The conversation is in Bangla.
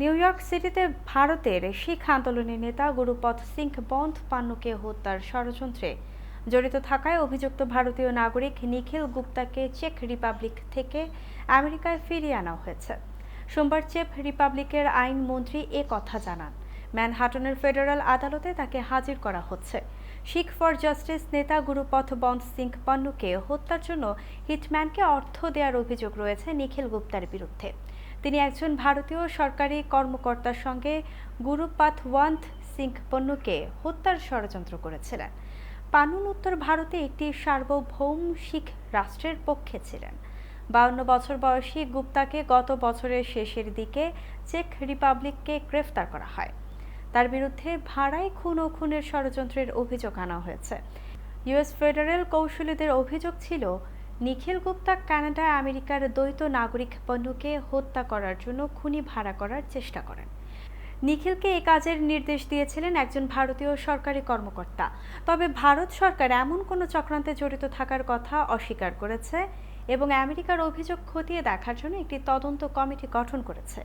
নিউ ইয়র্ক সিটিতে ভারতের শিখ আন্দোলনের নেতা গুরুপথ সিং বন্ধ পান্নুকে হত্যার ষড়যন্ত্রে জড়িত থাকায় অভিযুক্ত ভারতীয় নাগরিক নিখিল গুপ্তাকে চেক রিপাবলিক থেকে আমেরিকায় ফিরিয়ে আনা হয়েছে। সোমবার চেক রিপাবলিকের আইনমন্ত্রী কথা জানান। ম্যানহাটনের ফেডারেল আদালতে তাকে হাজির করা হচ্ছে। শিখ ফর জাস্টিস নেতা গুরুপথ বন্ধ সিং পান্নুকে হত্যার জন্য হিটম্যানকে অর্থ দেওয়ার অভিযোগ রয়েছে নিখিল গুপ্তার বিরুদ্ধে। তিনি একজন ভারতীয় সরকারি কর্মকর্তার সঙ্গে গুরুপাথ ওয়ান্ত সিং পন্নুকে হত্যার ষড়যন্ত্র করেছিলেন। পানুন উত্তর ভারতে একটি সার্বভৌম শিখ রাষ্ট্রের পক্ষে ছিলেন। বাউন্ন বছর বয়সী গুপ্তাকে গত বছরের শেষের দিকে চেক রিপাবলিককে গ্রেফতার করা হয়। তার বিরুদ্ধে ভাড়ায় খুন ও খুনের ষড়যন্ত্রের অভিযোগ আনা হয়েছে। ইউএস ফেডারেল কৌশলীদের অভিযোগ ছিল, নিখিল গুপ্তা কানাডায় আমেরিকার দ্বৈত নাগরিক পণ্যকে হত্যা করার জন্য খুনি ভাড়া করার চেষ্টা করেন। নিখিলকে এই কাজের নির্দেশ দিয়েছিলেন একজন ভারতীয় সরকারি কর্মকর্তা। তবে ভারত সরকার এমন কোনো চক্রান্তে জড়িত থাকার কথা অস্বীকার করেছে এবং আমেরিকার অভিযোগ খতিয়ে দেখার জন্য একটি তদন্ত কমিটি গঠন করেছে।